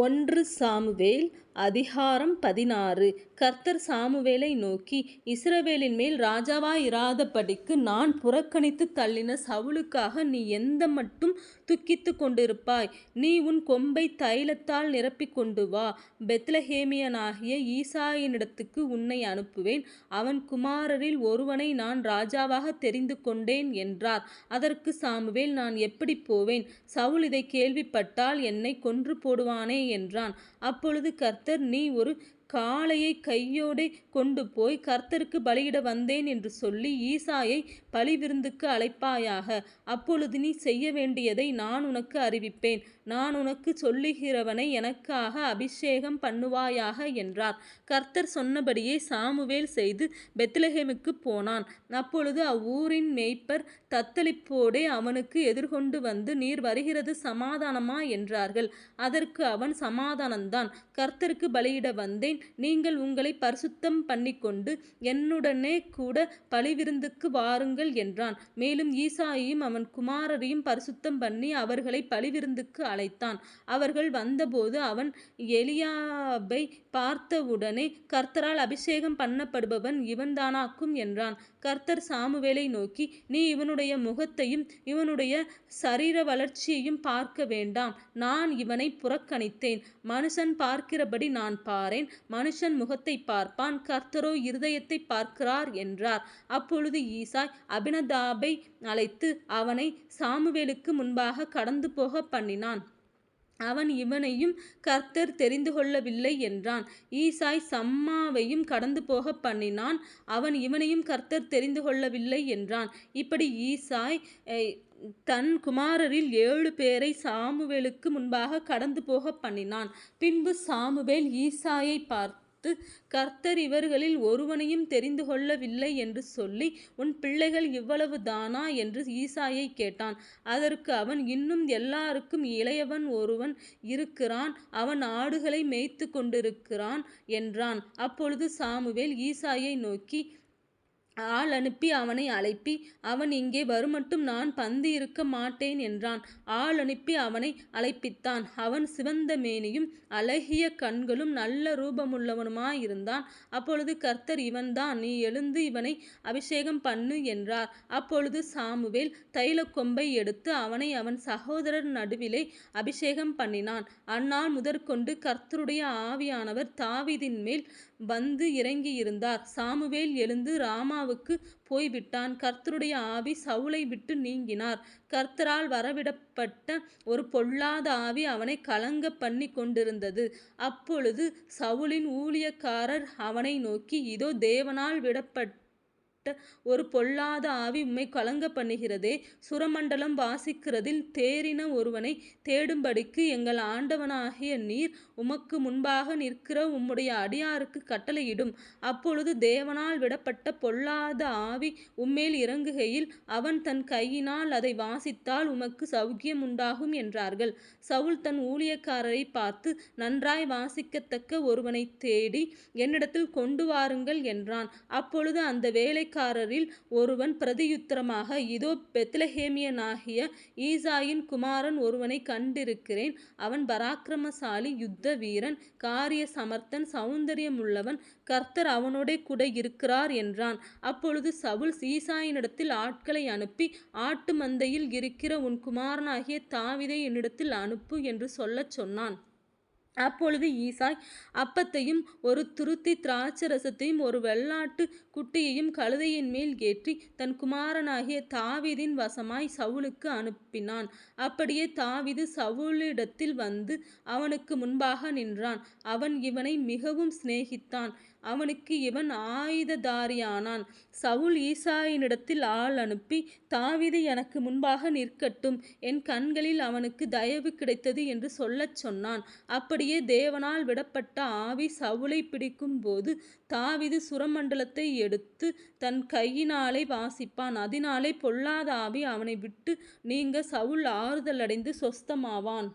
ஒன்று சாமுவேல் அதிகாரம் பதினாறு. கர்த்தர் சாமுவேலை நோக்கி இஸ்ரவேலின் மேல் ராஜாவாயிராதபடிக்கு நான் புறக்கணித்துத் தள்ளின சவுலுக்காக நீ எந்த மட்டும் துக்கித்துக் கொண்டிருப்பாய்? நீ உன் கொம்பைத் தைலத்தால் நிரப்பிக் கொண்டு வா. பெத்லஹேமியனாகிய ஈசாயினிடத்துக்கு உன்னை அனுப்புவேன். அவன் குமாரரில் ஒருவனை நான் ராஜாவாகத் தெரிந்து கொண்டேன் என்றார். அதற்கு சாமுவேல் நான் எப்படிப் போவேன்? சவுல் இதைக் கேள்விப்பட்டால் என்னைக் கொன்று போடுவானே என்றான். அப்பொழுது கர்த்தர் நீ ஒரு காளையை கையோடே கொண்டு போய் கர்த்தருக்கு பலியிட வந்தேன் என்று சொல்லி ஈசாயை பலிவிருந்துக்கு அழைப்பாயாக. அப்பொழுது நீ செய்ய வேண்டியதை நான் உனக்கு அறிவிப்பேன். நான் உனக்கு சொல்லுகிறவனை எனக்காக அபிஷேகம் பண்ணுவாயாக என்றார். கர்த்தர் சொன்னபடியே சாமுவேல் செய்து பெத்லஹேமுக்கு போனான். அப்பொழுது அவ்வூரின் மேய்ப்பர் தத்தளிப்போடே அவனுக்கு எதிர்கொண்டு வந்து நீர் வருகிறது சமாதானமா? என்றார்கள். அதற்கு அவன் சமாதானந்தான் கர்த்தருக்கு பலியிட வந்தேன். நீங்கள் உங்களை பரிசுத்தம் பண்ணிக்கொண்டு என்னுடனே கூட பலிவிருந்துக்கு வாருங்கள் என்றான். மேலும் ஈசாயையும் அவன் குமாரரையும் பரிசுத்தம் பண்ணி அவர்களை பலிவிருந்துக்கு அழைத்தான். அவர்கள் வந்தபோது அவன் எலியாபை பார்த்தவுடனே கர்த்தரால் அபிஷேகம் பண்ணப்படுபவன் இவன்தானாக்கும் என்றான். கர்த்தர் சாமுவேலை நோக்கி நீ இவனுடைய முகத்தையும் இவனுடைய சரீர வளர்ச்சியையும் பார்க்க வேண்டாம். நான் இவனை புறக்கணித்தேன். மனுஷன் பார்க்கிறபடி நான் பாரேன். மனுஷன் முகத்தை பார்ப்பான் கர்த்தரோ இருதயத்தை பார்க்கிறார் என்றார். அப்பொழுது ஈசாய் அபினதாபை அழைத்து அவனை சாமுவேலுக்கு முன்பாக கடந்து போக பண்ணினான். அவன் இவனையும் கர்த்தர் தெரிந்து கொள்ளவில்லை என்றான். ஈசாய் சம்மாவையும் கடந்து போக பண்ணினான். அவன் இவனையும் கர்த்தர் தெரிந்து கொள்ளவில்லை என்றான். இப்படி ஈசாய் தன் குமாரரில் ஏழு பேரை சாமுவேலுக்கு முன்பாக கடந்து போக பண்ணினான். பின்பு சாமுவேல் ஈசாயை பார்த்து கர்த்தர் இவர்களில் ஒருவனையும் தெரிந்து கொள்ளவில்லை என்று சொல்லி உன் பிள்ளைகள் இவ்வளவு தானா? என்று ஈசாயை கேட்டான். அதற்கு அவன் இன்னும் எல்லாருக்கும் இளையவன் ஒருவன் இருக்கிறான். அவன் ஆடுகளை மேய்த்து கொண்டிருக்கிறான் என்றான். அப்பொழுது சாமுவேல் ஈசாயை நோக்கி ஆள் அனுப்பி அவனை அழைப்பி அவன் இங்கே வருமட்டும் நான் பந்து இருக்க மாட்டேன் என்றான். ஆள் அனுப்பி அவனை அழைப்பித்தான். அவன் சிவந்த மேனியும் அழகிய கண்களும் நல்ல ரூபமுள்ளவனுமாயிருந்தான். அப்பொழுது கர்த்தர் இவன்தான் நீ எழுந்து இவனை அபிஷேகம் பண்ணு என்றார். அப்பொழுது சாமுவேல் தைலக்கொம்பை எடுத்து அவனை அவன் சகோதரர் நடுவிலே அபிஷேகம் பண்ணினான். அந்நாள் முதற்கொண்டு கர்த்தருடைய ஆவியானவர் தாவிதின் மேல் வந்து இறங்கியிருந்தார். சாமுவேல் எழுந்து ராமாவுக்கு போய்விட்டான். கர்த்தருடைய ஆவி சவுளை விட்டு நீங்கினார். கர்த்தரால் வரவிடப்பட்ட ஒரு பொல்லாத ஆவி அவனை கலங்க பண்ணி கொண்டிருந்தது. அப்பொழுது சவுலின் ஊழியக்காரர் அவனை நோக்கி இதோ தேவனால் விடப்பட்ட ஒரு பொல்லாத ஆவி உம்மை கலங்க பண்ணுகிறதே. சுரமண்டலம் வாசிக்கிறதில் தேறின ஒருவனை தேடும்படிக்கு எங்கள் ஆண்டவனாகிய நீர் உமக்கு முன்பாக நிற்கிற உம்முடைய அடியாருக்கு கட்டளையிடும். அப்பொழுது தேவனால் விடப்பட்ட பொல்லாத ஆவி உம்மேல் இறங்குகையில் அவன் தன் கையினால் அதை வாசித்தால் உமக்கு சௌக்கியம் உண்டாகும் என்றார்கள். சவுல் தன் ஊழியக்காரரை பார்த்து நன்றாய் வாசிக்கத்தக்க ஒருவனை தேடி என்னிடத்தில் கொண்டு வாருங்கள் என்றான். அப்பொழுது அந்த வேலை வேலைக்காரரில் ஒருவன் பிரதியுத்தரமாக இதோ பெத்லஹேமியனாகிய ஈசாயின் குமாரன் ஒருவனை கண்டிருக்கிறேன். அவன் பராக்கிரமசாலி யுத்த வீரன் காரிய சமர்த்தன் சௌந்தரியமுள்ளவன் கர்த்தர் அவனோட கூட இருக்கிறார் என்றான். அப்பொழுது சவுல் ஈசாயினிடத்தில் ஆட்களை அனுப்பி ஆட்டு மந்தையில் இருக்கிற உன் குமாரனாகிய தாவிதை என்னிடத்தில் அனுப்பு என்று சொல்லச் சொன்னான். அப்பொழுது ஈசாய் அப்பத்தையும் ஒரு துருத்தி திராட்சரசத்தையும் ஒரு வெள்ளாட்டு குட்டியையும் கழுதையின் மேல் ஏற்றி தன் குமாரனாகிய தாவீதின் வசமாய் சவுலுக்கு அனுப்பினான். அப்படியே தாவிது சவுலிடத்தில் வந்து அவனுக்கு முன்பாக நின்றான். அவன் இவனை மிகவும் சிநேகித்தான். அவனுக்கு இவன் ஆயுததாரியானான். சவுல் ஈசாயினிடத்தில் ஆள் அனுப்பி தாவிது எனக்கு முன்பாக நிற்கட்டும். என் கண்களில் அவனுக்கு தயவு கிடைத்தது என்று சொல்லச் சொன்னான். அப்படியே தேவனால் விடப்பட்ட ஆவி சவுலை பிடிக்கும் போது தாவிது சுரமண்டலத்தை எடுத்து தன் கையினாலே வாசிப்பான். அதனாலே பொல்லாத ஆவி அவனை விட்டு நீங்க சவுல் ஆறுதலடைந்து சொஸ்தமாவான்.